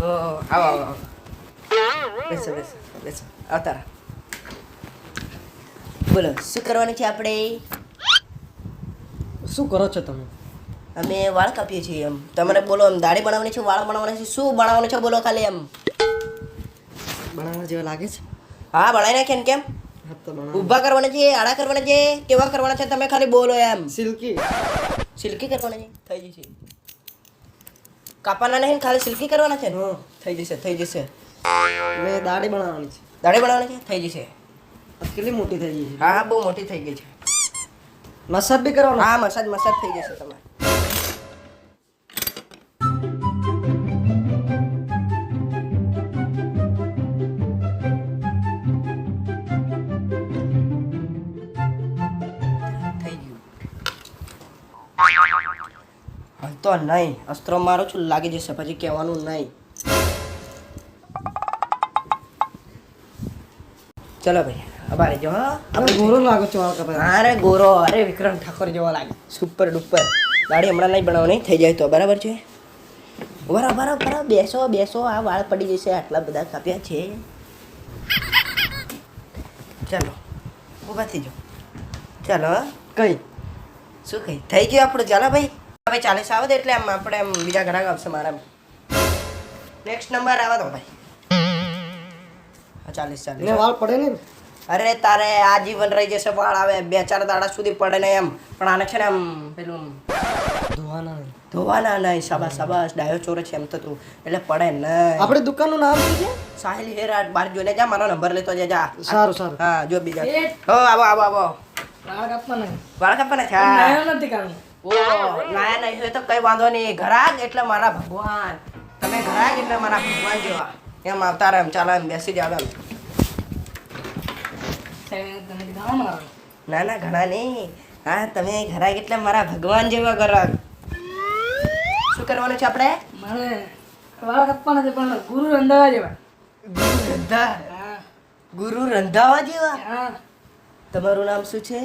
આવો આવો બેસો બેસો બેસો. આવતા બોલો શું કરવાનું છે આપણે? શું કરો છો તમે? અમે વાળ કાપીએ છીએ એમ. તમારે બોલો એમ દાઢી બનાવવાની છે વાળ બનાવવાના છે શું બનાવવાનું છે બોલો ખાલી એમ. બનાવવા જેવા લાગે છે? હા બનાવી નાખે ને કેમ? ઊભા કરવાના છે આડા કરવાના છે કેવા કરવાના છે તમે ખાલી બોલો એમ. સિલ્કી. સિલ્કી કરવાના છે થઈ જશે કાપવાના નહીં ખાલી સિલ્કી કરવાના છે ને? હા થઈ જશે થઈ જશે. હવે દાઢી બનાવવાની છે. દાઢી બનાવવાની છે? થઈ જશે. કેટલી મોટી થઈ ગઈ છે? હા હા બહુ મોટી થઈ ગઈ છે. મસાજ બી કરવાનો? હા મસાજ મસાજ થઈ જશે તમારે. હાલ તો નહીં. અસ્ત્ર મારું છું લાગી જશે પછી કહેવાનું નહીં. ચલો ભાઈ અબારે જો હા. આપણે ગોરો લાગો છો અરે ગોરો અરે વિક્રમ ઠાકોર જેવો લાગે. Super duper. દાઢી હમણાં નહીં બનાવવાની થઈ જાય તો. બરાબર છે? બરાબર બરાબર. બેસો બેસો. આ વાળ પડી જશે આટલા બધા કાપ્યા છે. ચાલો ઊભા થઈ જાઓ. ચાલો. કઈ? શું કઈ? થઈ ગયું આપણું? ચાલો ભાઈ. હવે ચાલીસ આવે એટલે આમ આપણે એમ બીજા ઘણા આવશે મારા નેક્સ્ટ નંબર આવે તો ભાઈ. ચાલીસ ચાલીસ. વાળ પડે ને અરે તારે આ જીવન રહી જશે વાળ આવે. બે ચાર દાડા સુધી પડે ને એમ. પણ આને છે ને એમ પેલું ધોવાના નહીં. ધોવાના નહીં. શાબાશ શાબાશ. ડાયો ચોર છે એમ તો તું. એટલે પડે નહીં આપણે દુકાનનું નામ શું છે? સાહેલ હેરાટ બાર જોઈને જા મારો નંબર લેતો જા જા સારું સારું. હા જો બીજા. હો આવો આવો આવો. છે નાયો નથી ઓ નાયા નહીં હોય તો કઈ વાંધો નહીં ઘરાક એટલે મારા ભગવાન તમે ઘરાક એટલે મારા ભગવાન જેવા એમ આવતા રહે એમ ચાલો એમ બેસી જાવ એમ તમે કીધું મારો ના ના ઘણા નહીં હા તમે ઘરાક એટલે મારા ભગવાન જેવા ઘરાક શું કરવાનું છે આપણે મારે વાળ કાપવાના છે પણ ગુરુ રંધાવા જેવા ગુરુ રંધા ગુરુ રંધાવા જેવા હા તમારું નામ શું છે?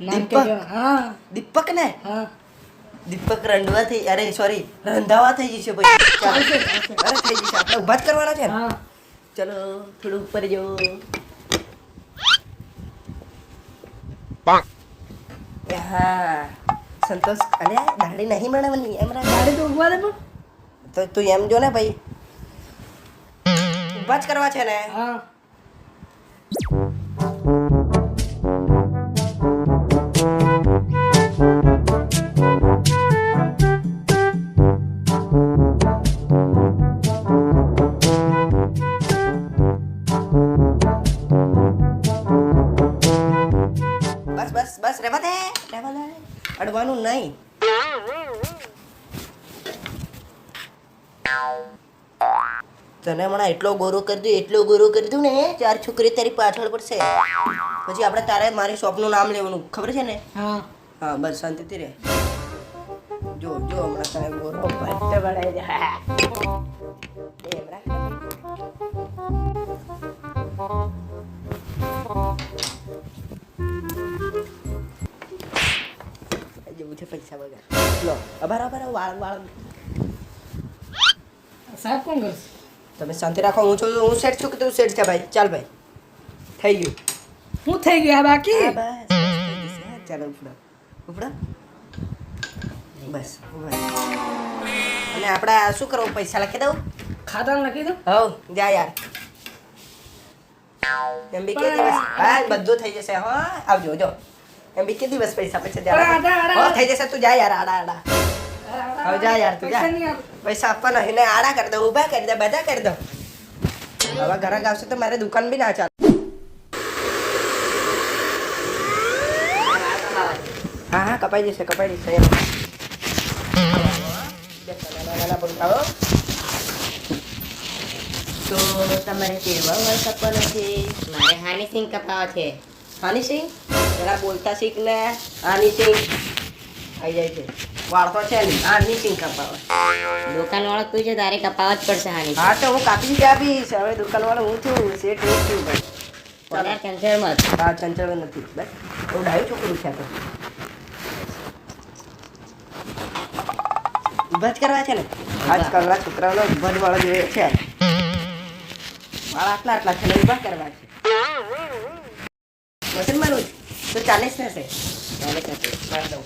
દીપક. હા. દીપક ને હા. દીપક રંડવા થઈ અરે સોરી રંધાવા થઈ જશે ભાઈ. અરે થઈ જશે. આપણે ઊભા જ કરવાના છે ને? ચલો થોડું ઉપર જો. હા. સંતોષ અરે દાઢી નહીં મળવાની એમ રાખ. ગાડી તો ઊભા દે પણ. તો તું એમ જો ને ભાઈ. ઊભા જ કરવા છે ને? હા. તને હમણાં એટલો ગોરો કરી દઉં એટલો ગોરો કરી દઉં ને ચાર છોકરી તારી પાછળ પડશે. પછી આપણે તારે મારી શોપનું નામ લેવાનું ખબર છે ને? હા. હા બસ શાંતિથી રહે જો જો હમણાં તને ગોરો હા. જેવું છે પૈસા વગર. લો અભાર અભાર વાળ વાળ. સાહેબ કોણ કરશે? તમે શાંતિ રાખો હું છું હું સેટ છું કે તું સેટ છે ભાઈ? ચાલ ભાઈ. થઈ ગયું. હું થઈ ગયા બાકી? બસ બસ, ચાલો ઉપડો. ઉપડો. બસ અને આપણે શું કરવું? પૈસા લખી દઉં? ખાતા લખી દઉં? હવ જા યાર. એમ બી કે દિવસ હા બધું થઈ જશે. હા આવજો જો. એમ બી કે દિવસ પૈસા પછી થઈ જશે તું જા યાર આડા આડા. હવે જા યાર તું જા. પૈસા નહીં આપે. પૈસા આપવાના એને આડા કરી દો ઊભા કરી દો બધા કરી દો હવે ઘરે આવશે તો મારે દુકાન બી ના ચાલે. હા હા કપાઈ જશે કપાઈ જશે. તો તમારે કેવા વાળ કાપવાના છે મારે હાની સિંગ કપાવા છે. હાની સિંહ? જરા બોલતા શીખ ને. હાની સિંહ. આવી જાય છે. વાળ તો છે ને આ નીચે કપાવા દુકાન વાળો તું છે તારે કપાવા જ પડશે હાની હા તો હું કાપી જ આપીશ હવે દુકાનવાળો હું છું સેટ હું છું ભાઈ મત હા ચંચળ નથી. બસ. બહુ ડાયું છોકરું છે તો. કરવા છે ને? આજકાલના છોકરાઓનો ભદ વાળો જોઈએ છે વાળ આટલા આટલા છે ને કરવા છે. તો ચાલીસ થશે. ચાલીસ થશે. મારી દઉં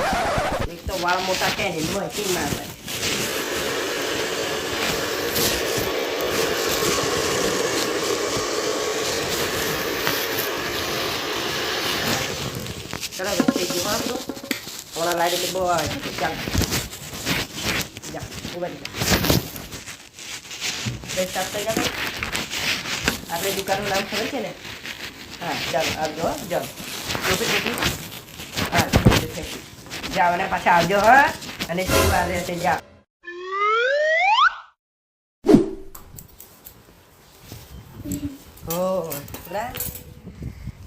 એક તો વાળ મોટા છે? હતી ના થાય? ચલો ભાઈ થઈ ગયું હા થોડા લાઈટ બહુ આવે છે. ચાલ. જા, ઊભા જા. સ્ટાર્ટ થઈ જાય આપણે દુકાનનું નામ ખબર છે ને? હા, ચાલો આવજો જાઓ ટોપી હા થેન્ક યુ જાઓ અને પાછા આવજો હ. અને શું આવે છે જાઓ.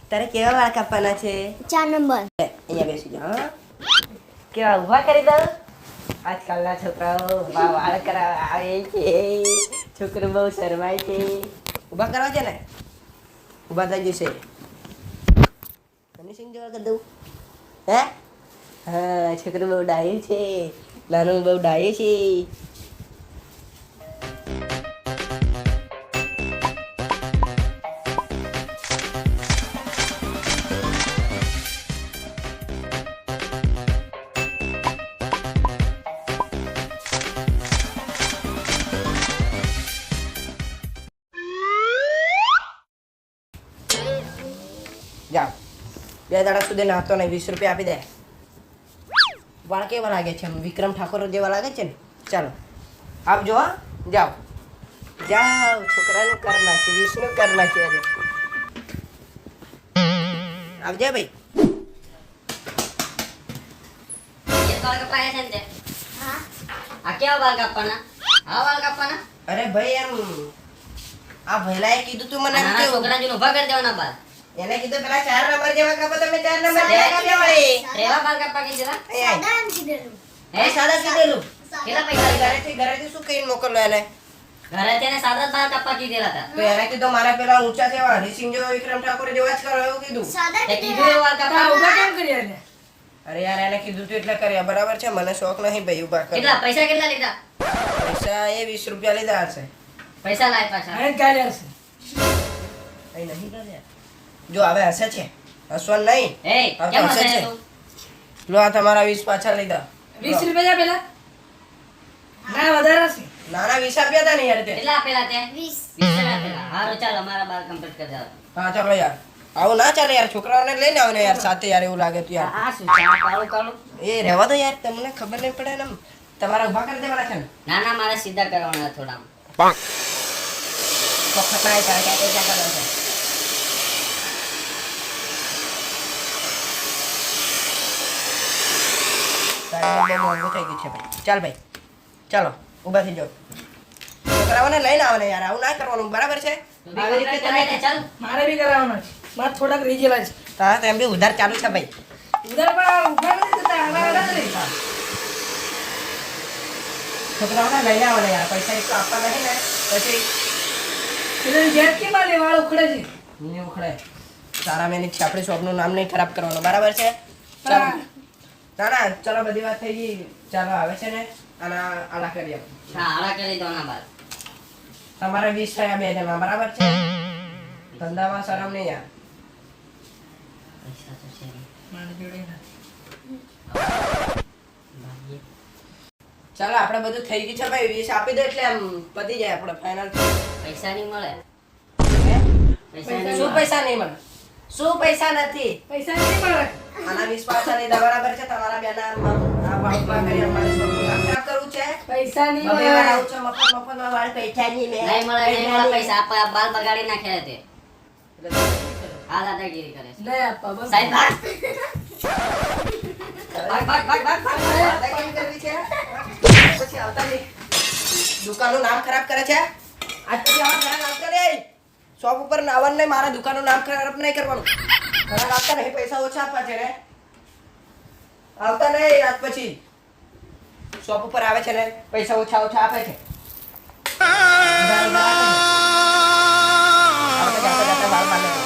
તારે કેવા વાળ કાપવાના છે? ચાર નંબર. અહીંયા બેસી જાઓ કેવા ઊભા કરી દઉં? આજકાલના છોકરાઓ વાળ કરાવવા આવે છે. છોકરો બહુ શરમાય છે. ઊભા કરવા છે ને? ઊભા થઈ જશે. ફિનિશિંગ જોવા કરી દઉં. હે? હા, છોકરો બહુ ડાયું છે. નાનું બહુ ડાયું છે. જાઓ બે દાડા સુધી નાહતો નહીં, વીસ રૂપિયા આપી દે. વાળ કેવા લાગે છે? વિક્રમ ઠાકોર જેવા લાગે છે ને? ચાલો. આપજો જો જાઓ. જાઓ છોકરાનું કર નાખે વિષ્ણુ કર નાખે આજે. આવજે ભાઈ. એ છે ને આ કેવા વાળ કાપવાના? આ વાળ કાપવાના? અરે ભાઈ એમ આ ભૈલાએ કીધું તું મને છોકરા જોઈને ઊભા કરી દેવાના બાલ એને કીધું પેલા ચાર નંબર જેવા કાપો તમે ચાર નંબર જેવા કાપ્યા વળી રેવા બાલ કાપવા કીધેલા સાદા કીધેલું. હે? સાદા કીધેલું. કેટલા પૈસા ઘરેથી ઘરેથી શું કહીને મોકલો એને? ઘરે તેને સાદા જ બાલ કાપવા કીધેલા હતા. તો એને કીધું મારા પેલા ઊંચા જેવા હરિસિંહ જેવો વિક્રમ ઠાકોર જેવા જ કરો એવું કીધું. સાદા કીધું એવું કાપવા. ઊભા કેમ કરી એને? અરે યાર એને કીધું તું એટલે કર્યા. બરાબર છે? મને શોખ નહીં ભાઈ ઊભા કર કેટલા? પૈસા કેટલા લીધા? પૈસા એ વીસ રૂપિયા લીધા હશે. પૈસા લાય પાછા. અહીં કાઢ્યા હશે. કઈ નહીં કર્યા. જો હવે હશે છે? હસવાનું નહીં? એ કેમ હશે છે. લો આ તમારા 20 પાછા લઈ દો 20 રૂપિયા પેલા ના વધારે છે નાના 20 આપ્યા હતા ને યાર તે. કેટલા આપેલા તે? 20 20 આપેલા. હારો ચાલ અમારા બાર કમ્પ્લીટ કરી દો હા ચાલો યાર. આવું ના ચાલે યાર છોકરાઓને લઈને આવો ને યાર સાથે યાર એવું લાગે તો યાર. આ શું છે? કાળો કાળું? એ રહેવા દો યાર તમને ખબર નહીં પડે ને તમારા ઊભા કરી દેવાના છે ના. ના મારે સીધા કરવાના થોડા વખત ના તારે કે કે કરવા છે. બહુ મોંઘું લઈને આવો યાર આવું ના ઉધાર ચાલુ છે ભાઈ ઉધાર પણ ઊભા નથી આવે પૈસા એક તો આપવા નહીં ને પછી જેટ કેમ ઉખડે છે ઉખડે સારા મેની છે આપણી શોપનું નામ નહીં ખરાબ કરવાનું બરાબર છે ચાલો ના ના ચલો બધી વાત થઈ ગઈ. ચાલો આવે છે ને? આના આલા કરી આપો હા આલા કરી દો ના બાદ. તમારે વીસ થયા બે જણા બરાબર છે? ધંધામાં શરમ નહીં યાર પૈસા તો છે મારી જોડે નથી. ચાલો આપણે બધું થઈ ગયું છે ભાઈ. વીસ આપી દો એટલે આમ પતી જાય આપણે ફાઇનલ પૈસા નહીં મળે. શું પૈસા નહીં મળે? શું પૈસા નથી? પૈસા નથી પણ આના વીસ પાછા લીધા બરાબર છે? તમારા બેના આ વાળમાં કરી અમારે શોપનું નામ ખરાબ કરવું છે? પૈસા નહીં મળે. આવું છે મફત મફતમાં વાળ પૈસા નહીં લે. નહીં મળે નહીં મળે પૈસા આપ બાલ બગાડી નાખે તે. આ દાદાગીરી કરે છે. નહીં આપવા બસ. સાહેબ ભાગ. ભાગ ભાગ ભાગ ભાગ ભાગ. દાદાગીરી કરવી છે? પછી આવતા નહીં. દુકાનનું નામ ખરાબ કરે છે? આજ પછી આવા નહીં. શોપ ઉપર આવવાનું નહીં મારા દુકાનનું નામ ખરાબ નહીં કરવાનું. ખરાબ આવતા નહીં પૈસા ઓછા આપવા છે ને. આવતા નહીં રાત પછી. શોપ ઉપર આવે છે ને પૈસા ઓછા ઓછા આપે છે. બાર બાર